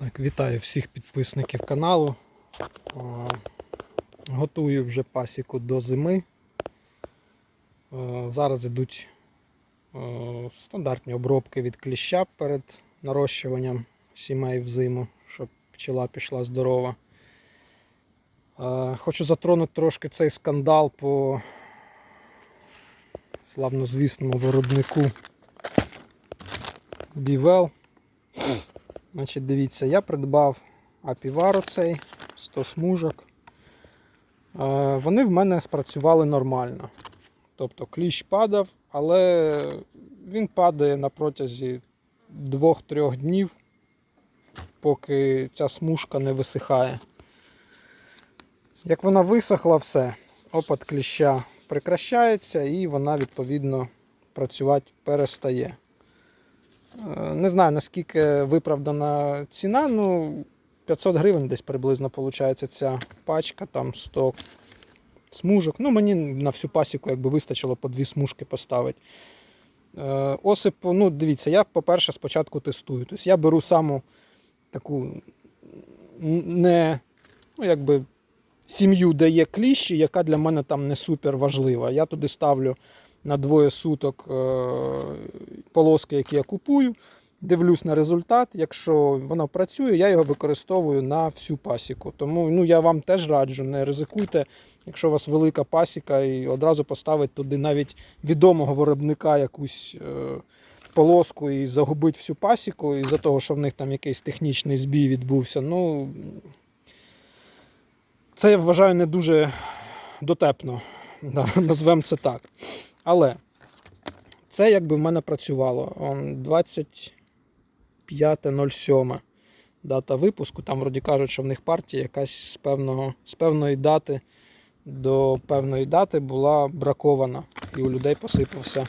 Так, вітаю всіх підписників каналу. Готую вже пасіку до зими. Зараз йдуть стандартні обробки від кліща перед нарощуванням сімей в зиму, щоб пчела пішла здорова. Хочу затронути трошки цей скандал по славнозвісному виробнику Бівел. Значить, дивіться, я придбав апівару цей 100 смужок. Е, Вони в мене спрацювали нормально. Тобто кліщ падав, але він падає на протязі 2-3 днів, поки ця смужка не висихає. Як вона висохла, все, опад кліща прекращається і вона відповідно працювати перестає. Не знаю наскільки виправдана ціна, ну 500 гривень десь приблизно виходить ця пачка, там 100 смужок. Ну, мені на всю пасіку якби вистачило по дві смужки поставити. Е, Осипу, ну дивіться, я, по-перше, спочатку тестую. Тобто я беру саму таку не, ну, якби, сім'ю, де є кліщі, яка для мене там не супер важлива. Я туди ставлю на двоє суток е, полоски, які я купую. Дивлюсь на результат. Якщо воно працює, я його використовую на всю пасіку. Тому ну, я вам теж раджу, не ризикуйте, якщо у вас велика пасіка, і одразу поставити туди навіть відомого виробника якусь е, полоску і загубити всю пасіку, із-за того, що в них там якийсь технічний збій відбувся. Ну, це я вважаю не дуже дотепно. Да, назвемо це так. Але це якби в мене працювало. 25.07 дата випуску. Там вроді кажуть, що в них партія якась з, певного, з певної дати до певної дати була бракована. І у людей посипався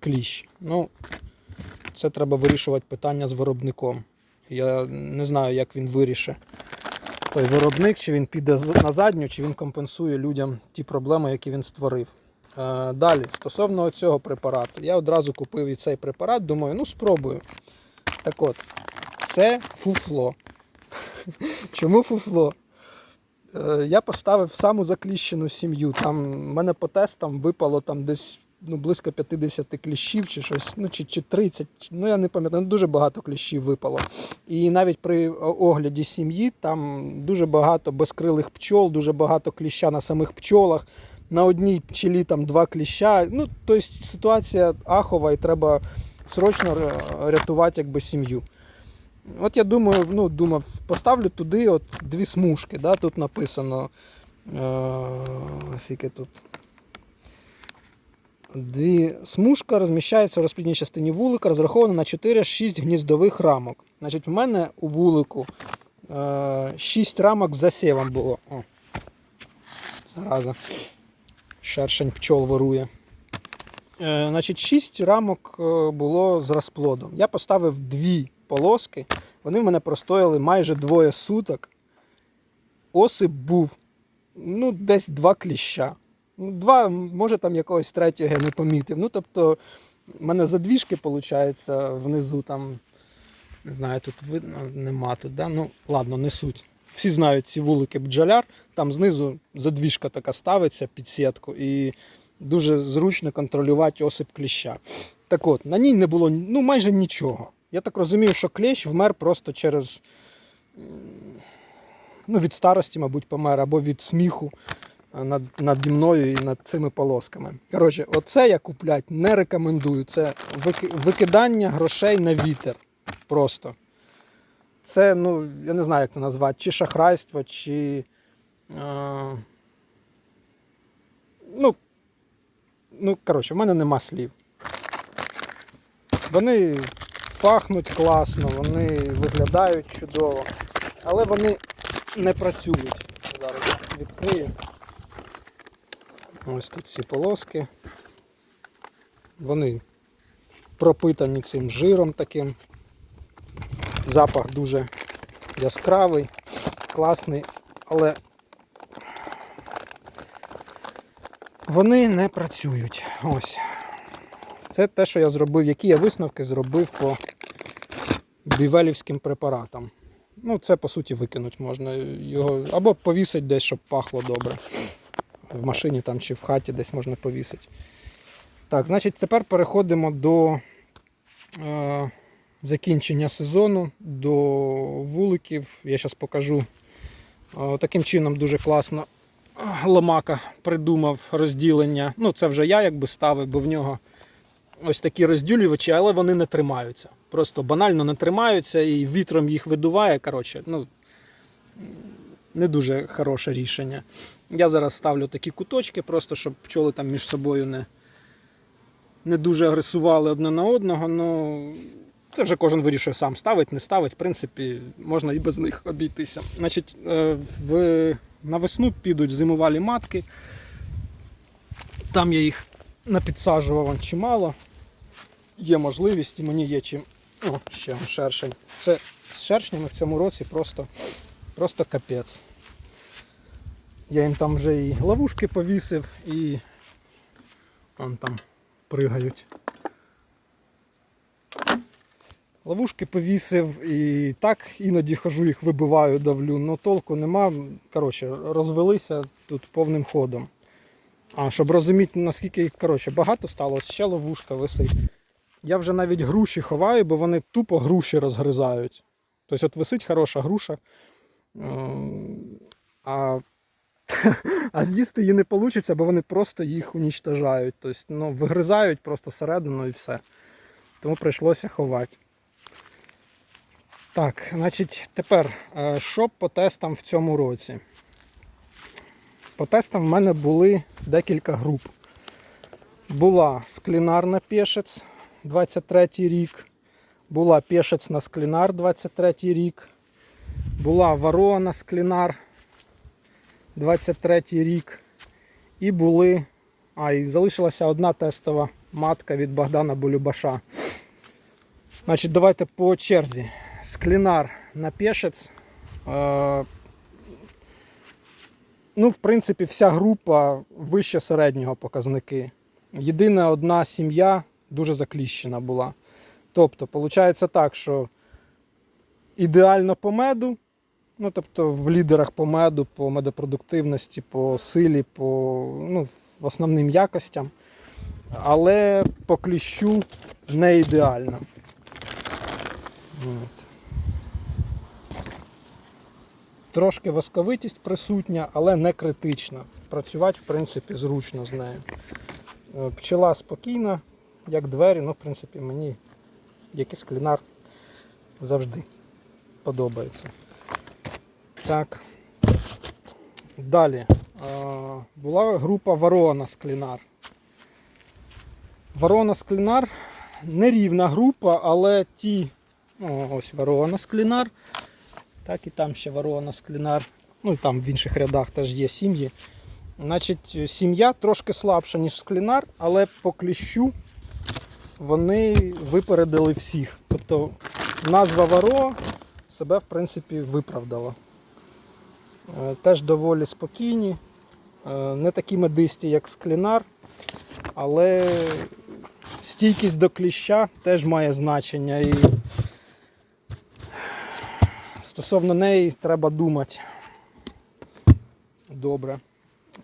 кліщ. Ну, це треба вирішувати питання з виробником. Я не знаю, як він вирішить той виробник, чи він піде на задню, чи він компенсує людям ті проблеми, які він створив. Е, Далі, стосовно цього препарату, я одразу купив і цей препарат, думаю, ну спробую. Так от, це фуфло. Чому фуфло? Е, Я поставив саму закліщену сім'ю. Там мене по тестам випало там десь ну, близько 50 кліщів чи щось, ну чи, чи 30, ну я не пам'ятаю, ну, дуже багато кліщів випало. І навіть при огляді сім'ї там дуже багато безкрилих пчол, дуже багато кліща на самих пчолах. На одній пчелі там два кліща. Ну, тобто ситуація ахова і треба срочно рятувати якби, сім'ю. От я думаю, ну, думав, поставлю туди от дві смужки. Да? Тут написано. Е- скільки тут. Дві смужка розміщається в розплідній частині вулика, розрахована на 4-6 гніздових рамок. Значить, в мене у вулику е, 6 рамок з засівом було. О, зараза. Шершень пчол ворує. Е, значить, 6 рамок е, було з розплодом. Я поставив дві полоски. Вони в мене простояли майже двоє суток. Осип був ну, десь два кліща. Ну, Два, може там якогось третього я не помітив. Ну, тобто, в мене задвіжки, виходить, внизу там. Не знаю, тут видно, нема тут, да? Ну, ладно, не суть. Всі знають ці вулики бджоляр, там знизу задвіжка така ставиться під сітку і дуже зручно контролювати осип кліща. Так от, на ній не було ну, майже нічого. Я так розумію, що клещ вмер просто через ну, від старості, мабуть, помер, або від сміху а, над, наді мною і над цими полосками. Коротше, оце я купляти не рекомендую. Це вики- викидання грошей на вітер. Просто. Це, ну, я не знаю, як це назвати, чи шахрайство, чи. Е, ну, ну, коротше, в мене нема слів. Вони пахнуть класно, вони виглядають чудово, але вони не працюють. Зараз відкрию. Ось тут ці полоски. Вони пропитані цим жиром таким. Запах дуже яскравий, класний, але вони не працюють. Ось. Це те, що я зробив, які я висновки зробив по бівелівським препаратам. Ну, це по суті викинуть можна. Його або повісить десь, щоб пахло добре. В машині там чи в хаті десь можна повісити. Так, значить, тепер переходимо до е, закінчення сезону, до вуликів. Я зараз покажу. Таким чином дуже класно Ломака придумав розділення. Ну, це вже я якби ставив, бо в нього ось такі розділювачі, але вони не тримаються. Просто банально не тримаються і вітром їх видуває. Коротше, ну, не дуже хороше рішення. Я зараз ставлю такі куточки, просто щоб пчоли там між собою не, не дуже агресували одне на одного. Ну, це вже кожен вирішує сам ставить, не ставить. В принципі, можна і без них обійтися. Значить, е, в, на весну підуть зимувалі матки. Там я їх напідсаджував чимало. Є можливість і мені є чим. О, ще шершень. Це з шершнями в цьому році просто, просто капець. Я їм там вже і ловушки повісив, і вон там пригають. Ловушки повісив і так іноді хожу, їх вибиваю, давлю, але толку нема. Коротше, розвелися тут повним ходом. А щоб розуміти, наскільки коротше, багато стало, ще ловушка висить. Я вже навіть груші ховаю, бо вони тупо груші розгризають. Тобто от висить хороша груша, а, а з'їсти її не вийде, бо вони просто їх унічтожають. Тобто, ну, вигризають просто середину і все. Тому прийшлося ховати. Так, значить, тепер, е, що по тестам в цьому році? По тестам в мене були декілька груп. Була склінарна пешець 23 рік, була пешець на склінар 23 рік, була ворона склінар 23 рік. І були. А, і залишилася одна тестова матка від Богдана Болюбаша. Значить, давайте по черзі. Склінар на пешець. Ну, в принципі, вся група вище середнього показники. Єдина одна сім'я дуже закліщена була. Тобто, виходить так, що ідеально по меду, ну, тобто в лідерах по меду, по медопродуктивності, по силі, по ну, основним якостям, але по кліщу не ідеально. От. Трошки восковитість присутня, але не критична. Працювати, в принципі, зручно з нею. Е, Пчела спокійна, як двері, ну, в принципі, мені як і склінар завжди подобається. Так. Далі. Е, Була група Ворона Склінар. Ворона Склінар нерівна група, але ті, о, ось Ворона Склінар. Так і там ще ворона склінар. Ну і там в інших рядах теж є сім'ї. Значить, сім'я трошки слабша, ніж склінар, але по кліщу вони випередили всіх. Тобто назва Варо себе в принципі виправдала. Е, Теж доволі спокійні, е, не такі медисті, як склінар, але стійкість до кліща теж має значення. І Стосовно неї треба думати. Добре.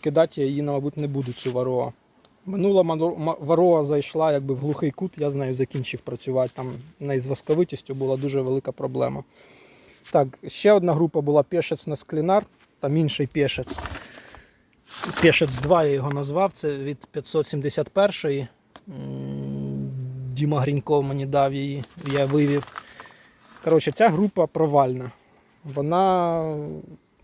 Кидати я її, мабуть, не буду цю вароа. Минула вароа зайшла якби в глухий кут, я з нею закінчив працювати. Там в неї з була дуже велика проблема. Так, ще одна група була пешець на склінар, там інший пешець. Пешець 2 я його назвав, це від 571-ї. Діма Гріньков мені дав її, я вивів. Коротше, ця група провальна. Вона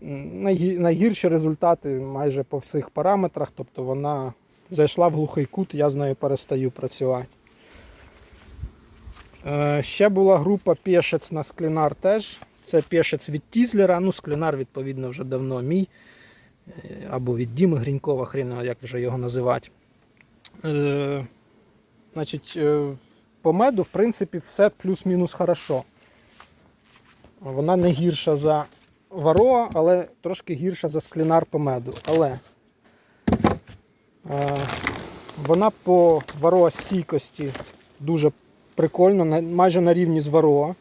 найгірші результати майже по всіх параметрах. Тобто вона зайшла в глухий кут, я з нею перестаю працювати. Е, ще була група пешець на склінар теж. Це пешець від Тізлера. Ну, склінар, відповідно, вже давно мій. Е, Або від Діми Грінькова, хрін його, як вже його називати. Е, значить, по меду, в принципі, все плюс-мінус хорошо. Вона не гірша за Вароа, але трошки гірша за склінар по меду. Але е, вона по Вароа стійкості дуже прикольно, майже на рівні з Вароа.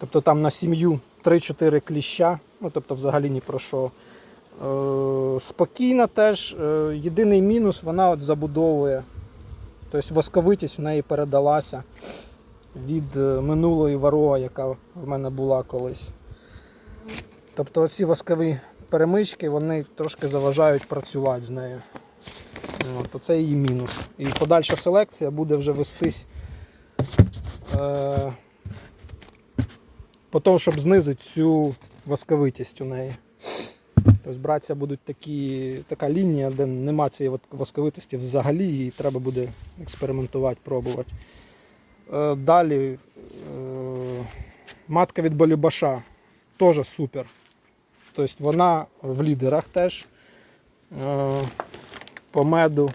Тобто там на сім'ю 3-4 кліща, ну тобто взагалі ні про що. Е, спокійна теж. Е, єдиний мінус вона от забудовує. Тобто восковитість в неї передалася від е, минулої вароа, яка в мене була колись. Тобто ці воскові перемички вони трошки заважають працювати з нею. То це її мінус. І подальша селекція буде вже вестись е, по тому, щоб знизити цю восковитість у неї. Тобто братися будуть такі, така лінія, де нема цієї восковитості взагалі, і треба буде експериментувати, пробувати. Е, далі е, матка від Болібаша теж супер. Тобто вона в лідерах теж. Е, по меду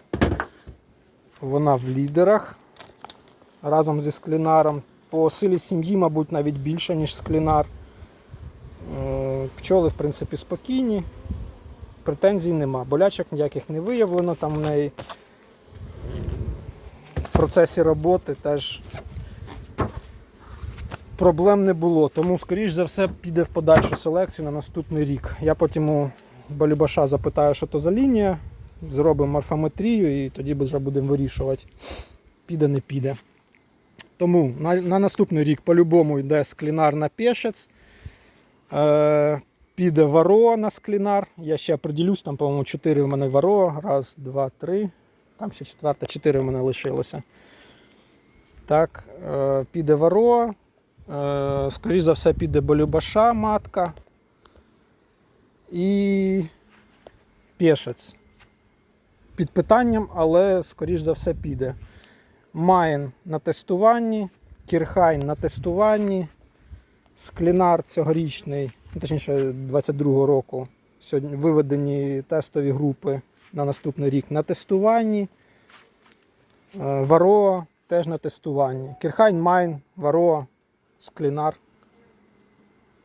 вона в лідерах разом зі склінаром. По силі сім'ї, мабуть, навіть більше, ніж склінар. Пчоли, в принципі, спокійні, претензій нема. Болячок ніяких не виявлено там в неї. Процесі роботи теж проблем не було. Тому, скоріш за все, піде в подальшу селекцію на наступний рік. Я потім у Балюбаша запитаю, що то за лінія, зробимо морфометрію і тоді вже будемо вирішувати, піде, не піде. Тому на, на наступний рік по-любому йде склінар на пешець. Е, піде варо на склінар. Я ще определюсь, там, по-моєму, 4 в мене варо. Раз, два, три. Там ще четверта, 4 в мене лишилося. Так, е, піде варо. Е, скоріш за все, піде болюбаша матка. І пешець. Під питанням, але скоріш за все піде. Майн на тестуванні, Кірхайн на тестуванні, Склінар цьогорічний, ну, точніше 22-го року. Сьогодні виведені тестові групи на наступний рік на тестуванні. Е, Вароа теж на тестуванні. Кірхайн, Майн, Вароа, Склінар.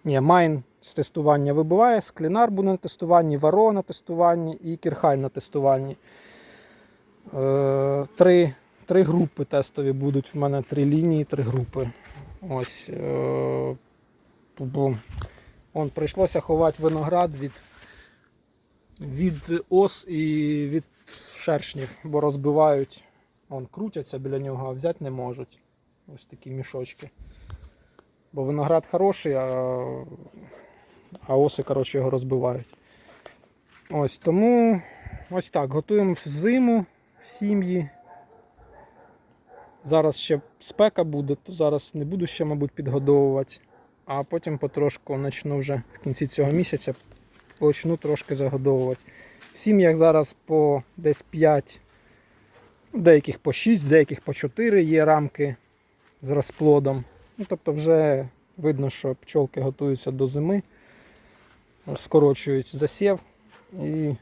Ні, Майн з тестування вибиває, Склінар буде на тестуванні, Варо на тестуванні і Кірхайн на тестуванні. Е, Три, три групи тестові будуть. В мене три лінії, три групи. Ось. Е, Он прийшлося ховати виноград від, від ос і від шершнів, бо розбивають. Он крутяться біля нього, а взяти не можуть. Ось такі мішочки. Бо виноград хороший, а, а оси коротше, його розбивають. Ось тому ось так. Готуємо в зиму сім'ї. Зараз ще спека буде, то зараз не буду ще, мабуть, підгодовувати. А потім потрошку почну вже в кінці цього місяця почну трошки загодовувати. В сім'ях зараз по десь 5, деяких по 6, деяких по 4 є рамки з розплодом. Ну, тобто вже видно, що пчолки готуються до зими, скорочують засів і.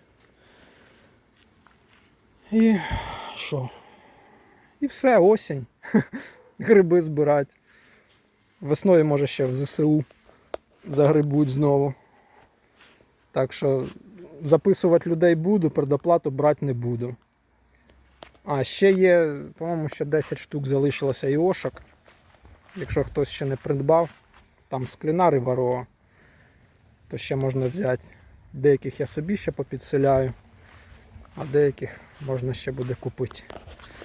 І що? І все, осінь. Гриби збирати. Весною, може, ще в ЗСУ загрибуть знову. Так що записувати людей буду, предоплату брати не буду. А, ще є, по-моєму, ще 10 штук залишилося іошок. Якщо хтось ще не придбав, там склінар і варо, то ще можна взяти. Деяких я собі ще попідселяю, а деяких можна ще буде купити.